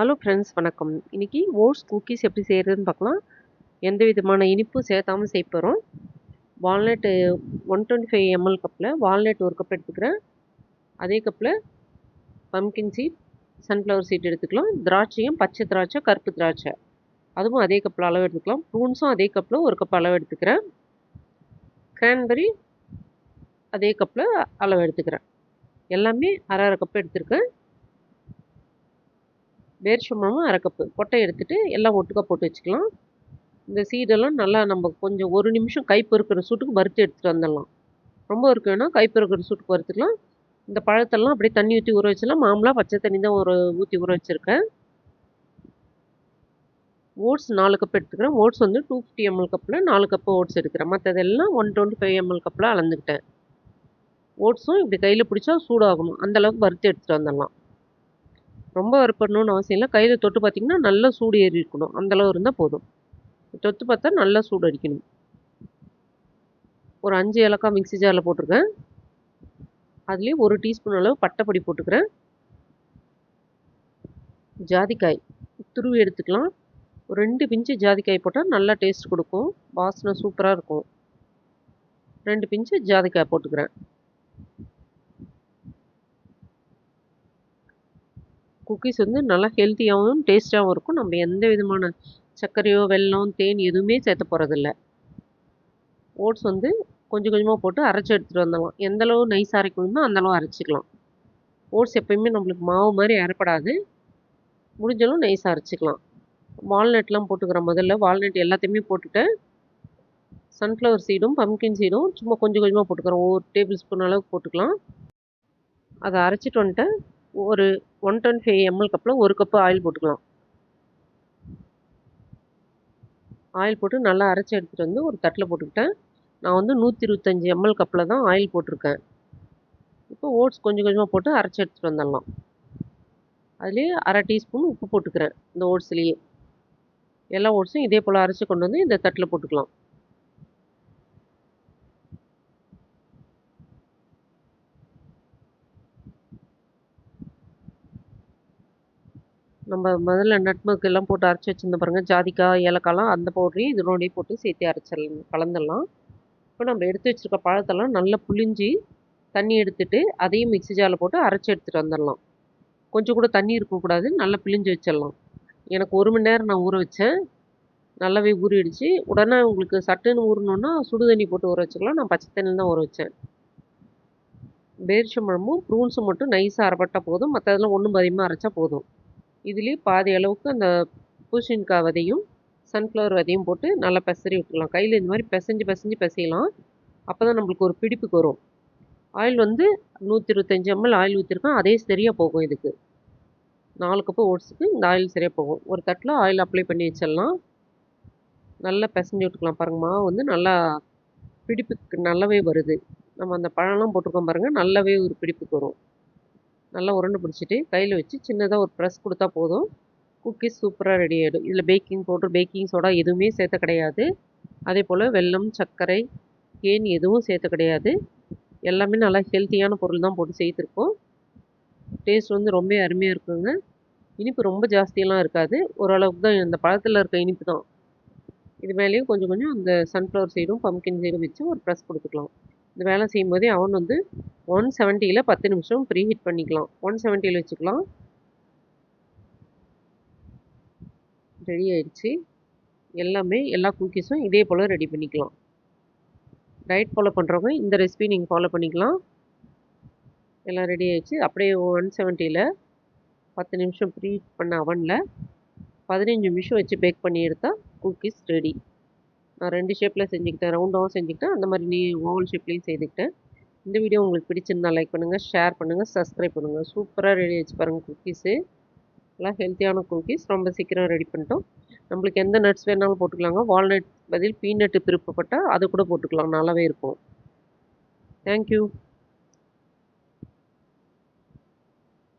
Hello friends வணக்கம். இன்றைக்கி oats cookies எப்படி செய்கிறதுன்னு பார்க்கலாம். எந்த விதமான இனிப்பும் சேர்த்தாமல் செய்ய போகிறோம் walnut one twenty five ML கப்பில் வால்நட் ஒரு கப் எடுத்துக்கிறேன். அதே கப்பில் பம்கின் சீட் சன்ஃப்ளவர் சீட் எடுத்துக்கலாம். திராட்சையும் பச்சை திராட்சை கருப்பு திராட்சை. அதுவும் அதே கப்பில் அளவு எடுத்துக்கலாம். ப்ரூன்ஸும் அதே கப்பில் ஒரு கப் அளவு எடுத்துக்கிறேன். கிரான்பெரி அதே கப்பில் அளவு எடுத்துக்கிறேன். எல்லாமே அரை அரை கப் எடுத்துருக்கேன். வேர்ச்சம்பழமும் அரை கப்பு கொட்டை எடுத்துகிட்டு எல்லாம் ஒட்டுக்காக போட்டு வச்சுக்கலாம். இந்த சீடெல்லாம் நல்லா நம்ம கொஞ்சம் ஒரு நிமிஷம் கை பொறுக்கிற சூட்டுக்கு வறுத்து எடுத்துகிட்டு வந்துடலாம். ரொம்ப இருக்குன்னா கை பொறுக்கிற சூட்டுக்கு வறுத்துக்கலாம் இந்த பழத்தெல்லாம் அப்படியே தண்ணி ஊற்றி ஊற வச்சலாம் மாம்பழம் பச்சை தண்ணி தான் ஒரு ஊற்றி ஊற வச்சுருக்கேன். ஓட்ஸ் நாலு கப் எடுத்துக்கிறேன். ஓட்ஸ் வந்து டூ ஃபிஃப்டி எம்எல் கப்பில் நாலு கப்பு ஓட்ஸ் எடுக்கிறேன். மற்றதெல்லாம் ஒன் டுவெண்ட்டி ஃபைவ் எம்எல் கப்பில் அளந்துக்கிட்டேன். ஓட்ஸும் இப்படி கையில் பிடிச்சா சூடாகணும். அந்தளவுக்கு வறுத்து எடுத்துகிட்டு வந்துடலாம். ரொம்ப வறுப்படணும்னு அவசியம் இல்லை. கையில் தொட்டு பார்த்திங்கன்னா நல்லா சூடு ஏறி இருக்கணும். அந்தளவு இருந்தால் போதும். தொட்டு பார்த்தா நல்லா சூடு அடிக்கணும். ஒரு அஞ்சு ஏலக்காய் மிக்சி ஜாரில் போட்டிருக்கேன். அதுலேயே ஒரு டீஸ்பூன் அளவு பட்டைப்பொடி போட்டுக்கிறேன். ஜாதிக்காய் துருவி எடுத்துக்கலாம். ஒரு ரெண்டு பிஞ்சு ஜாதிக்காய் போட்டால் நல்லா டேஸ்ட் கொடுக்கும். வாசனை சூப்பராக இருக்கும். ரெண்டு பிஞ்சு ஜாதிக்காய் போட்டுக்கிறேன். குக்கீஸ் வந்து நல்லா ஹெல்த்தியாகவும் டேஸ்ட்டாகவும் இருக்கும். நம்ம எந்த விதமான சர்க்கரையோ வெல்லம் தேன் எதுவுமே சேர்த்த போகிறதில்ல ஓட்ஸ் வந்து கொஞ்சம் கொஞ்சமாக போட்டு அரைச்சி எடுத்துகிட்டு வந்துடலாம். எந்தளவு நைஸ் அரைக்கணுமோ அந்தளவு அரைச்சிக்கலாம். ஓட்ஸ் எப்பயுமே நம்மளுக்கு மாவு மாதிரி அரைப்படாது. முடிஞ்சளவு நைஸ் அரைச்சிக்கலாம். வால்நட்லாம் போட்டுக்கிறேன் முதல்ல. வால்நட் எல்லாத்தையுமே போட்டுட்டேன் சன்ஃப்ளவர் சீடும் பம்கின் சீடும் சும்மா கொஞ்சம் கொஞ்சமாக போட்டுக்கிறோம் ஒரு டேபிள் ஸ்பூன் அளவுக்கு போட்டுக்கலாம். அதை அரைச்சிட்டு வந்துட்டு ஒரு ஒன் டுவெண்ட்டி ஃபைவ் எம்எல் கப்பில் ஒரு கப்பு ஆயில் போட்டுக்கலாம். ஆயில் போட்டு நல்லா அரைச்சி எடுத்துகிட்டு வந்து ஒரு தட்டில் போட்டுக்கிட்டேன். நான் வந்து நூற்றி இருபத்தஞ்சி எம்எல் கப்பில் தான் ஆயில் போட்டிருக்கேன். இப்போ ஓட்ஸ் கொஞ்சம் கொஞ்சமாக போட்டு அரைச்சி எடுத்துகிட்டு வந்துடலாம். அதுலேயே அரை டீஸ்பூன் உப்பு போட்டுக்கிறேன். இந்த ஓட்ஸ்லேயே எல்லா ஓட்ஸும் இதே போல் அரைச்சி கொண்டு வந்து இந்த தட்டில் போட்டுக்கலாம். நம்ம முதல்ல நட்மக் எல்லாம் போட்டு அரைச்சி வச்சுருந்த பாருங்கள் ஜாதிக்காய் ஏலக்காய்லாம் அந்த பவுடரையும் இதனோடய போட்டு சேர்த்து அரைச்சிடலாம் கலந்துடலாம். இப்போ நம்ம எடுத்து வச்சுருக்க பழத்தெல்லாம் நல்லா புளிஞ்சி தண்ணி எடுத்துட்டு அதையும் மிக்சி ஜாரில் போட்டு அரைச்சி எடுத்துகிட்டு வந்துடலாம். கொஞ்சம் கூட தண்ணி இருக்கக்கூடாது நல்லா பிழிஞ்சு வச்சிடலாம். எனக்கு ஒரு மணி நேரம் நான் ஊற வச்சேன். நல்லாவே ஊறிடுச்சு. உடனே உங்களுக்கு சட்டுன்னு ஊறணுன்னா சுடு தண்ணி போட்டு ஊற வச்சுக்கலாம். நான் பச்சை தண்ணியில் தான் ஊற வச்சேன். பேரிச்சம்பழமும் ப்ரூன்ஸும் மட்டும் நைஸாக அரைப்பட்டால் போதும். மற்றதெல்லாம் ஒன்றும் பதிகமாக அரைச்சா போதும். இதுலேயே பாதி அளவுக்கு அந்த பூசணிக்காய் விதையும் சன்ஃப்ளவர் விதையும் போட்டு நல்லா பெசரி விட்டுக்கலாம் கையில் இந்த மாதிரி பிசைஞ்சு பிசைஞ்சு பிசையலாம். அப்போ தான் நம்மளுக்கு ஒரு பிடிப்புக்கு வரும். ஆயில் வந்து நூற்றி இருபத்தஞ்சி எம்எல் ஆயில் ஊற்றிருக்கேன் அதே சரியாக போகும் இதுக்கு. நாலு கப்பு ஓட்ஸுக்கு இந்த ஆயில் சரியாக போகும். ஒரு தட்டில் ஆயில் அப்ளை பண்ணி வச்சிடலாம். நல்லா பிசைஞ்சு விட்டுக்கலாம் பாருங்கள் மாவு வந்து நல்லா பிடிப்புக்கு நல்லாவே வருது. நம்ம அந்த பழம்லாம் போட்டிருக்கோம் பாருங்கள் நல்லாவே ஒரு பிடிப்புக்கு வரும். நல்லா உருண்டை பிடிச்சிட்டு கையில் வச்சு சின்னதாக ஒரு ப்ரெஸ் கொடுத்தா போதும். குக்கீஸ் சூப்பராக ரெடி ஆகிடும் இதில் பேக்கிங் பவுட்ரு பேக்கிங் சோடா எதுவுமே சேர்த்த கிடையாது. அதே போல் வெல்லம் சர்க்கரை தேன் எதுவும் சேர்த்த கிடையாது. எல்லாமே நல்லா ஹெல்த்தியான பொருள் தான் போட்டு செய்திருக்கோம் டேஸ்ட் வந்து ரொம்ப அருமையாக இருக்குங்க. இனிப்பு ரொம்ப ஜாஸ்தியெல்லாம் இருக்காது. ஓரளவுக்கு தான் இந்த பழத்தில் இருக்க இனிப்பு தான். இது மேலேயும் கொஞ்சம் கொஞ்சம் அந்த சன்ஃப்ளவர் சைடும் பம்கின் சைடும் வச்சு ஒரு ப்ரெஸ் கொடுத்துக்கலாம். இந்த வேலை செய்யும் போதே அவன் வந்து ஒன் செவன்ட்டியில் பத்து நிமிஷம் ப்ரீ ஹீட் பண்ணிக்கலாம். ஒன் செவன்ட்டியில் வச்சுக்கலாம். ரெடி ஆயிடுச்சு. எல்லாமே எல்லா குக்கீஸும் இதே போல் ரெடி பண்ணிக்கலாம். டயட் ஃபாலோ பண்ணுறவங்க இந்த ரெசிபி நீங்கள் ஃபாலோ பண்ணிக்கலாம். எல்லாம் ரெடி ஆயிடுச்சு. அப்படியே ஒன் செவன்ட்டியில் பத்து நிமிஷம் ப்ரீ ஹீட் பண்ண அவனில் பதினஞ்சு நிமிஷம் வச்சு பேக் பண்ணி எடுத்தால் குக்கீஸ் ரெடி நான் ரெண்டு ஷேப்பில் செஞ்சுக்கிட்டேன். ரவுண்டாகவும் செஞ்சுக்கிட்டேன். அந்த மாதிரி நீ ஓவல் ஷேப்லேயும் செய்துக்கிட்டேன் இந்த வீடியோ உங்களுக்கு பிடிச்சிருந்தா லைக் பண்ணுங்கள் ஷேர் பண்ணுங்கள் சப்ஸ்கிரைப் பண்ணுங்கள் சூப்பராக ரெடி ஆச்சு பாருங்கள் குக்கீஸு நல்லா ஹெல்த்தியான குக்கீஸ் ரொம்ப சீக்கிரம் ரெடி பண்ணிட்டோம். நம்மளுக்கு எந்த நட்ஸ் வேணாலும் போட்டுக்கலாங்க. வால்நட் பதில் பீனட்டு விருப்பப்பட்டால் அதை கூட போட்டுக்கலாம். நல்லாவே இருக்கும். தேங்க்யூ